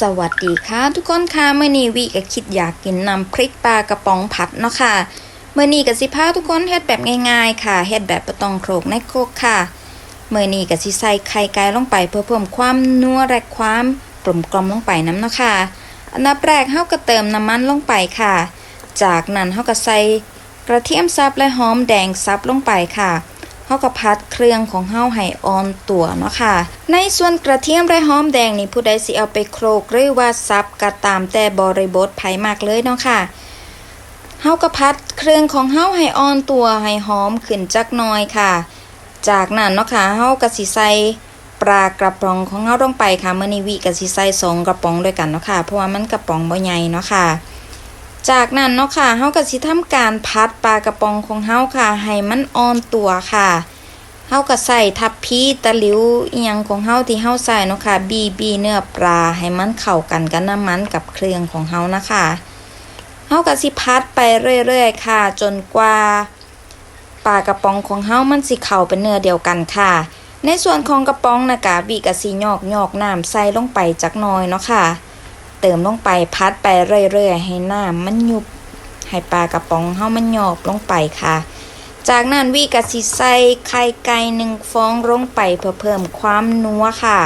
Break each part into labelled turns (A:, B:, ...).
A: สวัสดีค่ะ ทุกคนค่ะเมื่อนี้วิก็คิดอยากกินน้ำพริกปลากระป๋องผัดเนาะค่ะเมื่อนี้ก็สิพาทุกคนเฮ็ดแบบง่ายๆ ค่ะเฮ็ดแบบบ่ต้องโขลกในโครกค่ะเมื่อนี้ก็สิใส่ไข่ไก่ลงไปเพื่อเพิ่มความนัวและความกลมกล่อมลงไปน้ำเนาะค่ะอันดับแรกเฮาก็เติมน้ำมันลงไปค่ะ จากนั้นเฮาก็ใส่กระเทียมสับและหอมแดงสับลงไปค่ะ เฮาก็พัดเครื่องของเฮาให้อ่อนตัวเนาะค่ะ ในส่วนกระเทียมและหอมแดงนี่ผู้ใดสิเอาไปโคลกหรือว่าซับก็ตามแต่บริบทไผมากเลยเนาะค่ะเฮาก็พัดเครื่องของเฮาให้อ่อนตัวให้หอมขึ้นจักหน่อยค่ะ จากนั้นเนาะค่ะเฮาก็สิใส่ปลากระป๋องของเฮาลงไปค่ะเมื้อนี้วิก็สิใส่สองกระป๋องด้วยกันเนาะค่ะเพราะว่ามันกระป๋องบ่ใหญ่เนาะค่ะ จากนั้นเนาะค่ะเฮาก็สิทำการพัดปลากระป๋องของเฮาค่ะ ให้มันอ่อนตัวค่ะเฮาก็ใส่ทับพีตะหลิวอีหยังของเฮาที่เฮาใส่เนาะค่ะ บีบีเนื้อปลาให้มันเข้ากันกับน้ำมันกับเครื่องของเฮานะคะเฮาก็สิพัดไปเรื่อยๆค่ะ จนกว่าปลากระป๋องของเฮามันสิเข้าเป็นเนื้อเดียวกันค่ะ ในส่วนของกระป๋องนะกะบีก็สิยอกยอกน้ำใส่ลงไปจักหน่อยเนาะค่ะ เติมลงไปพัดไปเรื่อยๆ ให้น้ำมันยุบให้ปลากระป๋องเฮามันหยอบลงไปค่ะ จากนั้นวีกสิใส่ไข่ไก่หนึ่งฟองลงไปเพื่อเพิ่มความนัวค่ะ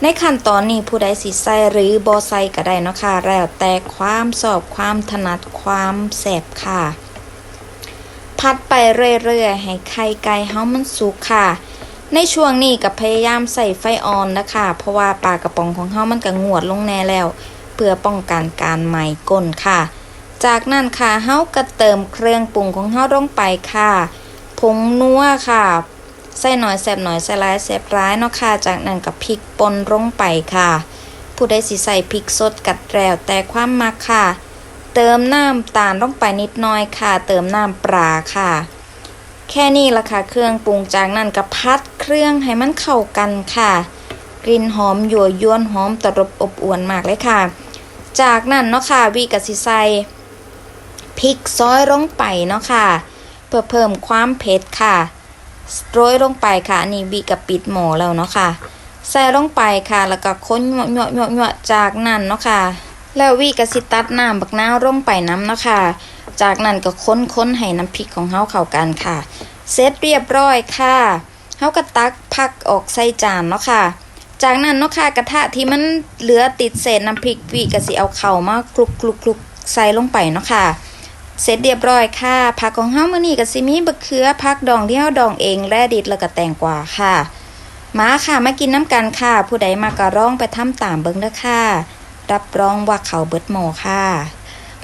A: ในขั้นตอนนี้ผู้ใดสิใส่หรือบอใส่ก็ได้นะคะแล้วแต่ความสอบความถนัดความแสบค่ะ พัดไปเรื่อยๆ ให้ไข่ไก่เฮามันสุกค่ะ ในช่วงนี้ก็พยายามใส่ไฟอ่อนนะคะ เพราะว่าปลากระป๋องของเฮามันก็งวดลงแน่แล้ว เพื่อป้องกันการไหม้ก้นค่ะ จากนั้นค่ะเฮาก็เติมเครื่องปรุงของเฮาลงไปค่ะผงนัวค่ะใส่หน่อยแซบหน่อยใส่ร้ายแซบร้ายเนาะค่ะ จากนั้นก็พริกป่นลงไปค่ะ ผู้ใดสิใส่พริกสดกัดแล้วแต่ความมักค่ะ เติมน้ำตาลลงไปนิดหน่อยค่ะ เติมน้ำปลาค่ะ แค่นี้ละค่ะ เครื่องปรุงจากนั้นก็พัดเครื่องให้มันเข้ากันค่ะ กลิ่นหอมยั่วยวนหอมตรบอบอวนมากเลยค่ะ จากนั้นเนาะค่ะวีกัสิใส่พริกซอยลงไปเนาะค่ะ เพื่อเพิ่มความเผ็ดค่ะโรยลงไปค่ะอันนี่วีกับปิดหม้อแล้วเนาะค่ะ ใส่ลงไปค่ะ แล้วก็ค้นหยวหยวหยวจากนั้นเนาะค่ะ แล้ววีกัสิตัดน้ำบักนาวลงไปน้ำเนาะค่ะ จากนั้นก็ค้นค้นให้น้ำพริกของเฮาเข้ากันค่ะ เสร็จเรียบร้อยค่ะเฮาก็ตักพักออกใส่จานเนาะค่ะ จากนั้นเนาะค่ะกระทะที่มันเหลือติดเศษน้ำพริกวีก็สิเอาเข่ามาคลุกคลุกคลุกใส่ลงไปเนาะค่ะเสร็จเรียบร้อยค่ะผักของเฮามื้อนี้ก็สิมีบะเขือผักดองที่เฮาดองเองและดิดแล้วก็แตงกวาค่ะ มาค่ะมากินน้ำกันค่ะ ผู้ใดมาก็ร้องไปทำตามเบิ่งเด้อค่ะ รับรองว่าเขาเบิดหมอค่ะ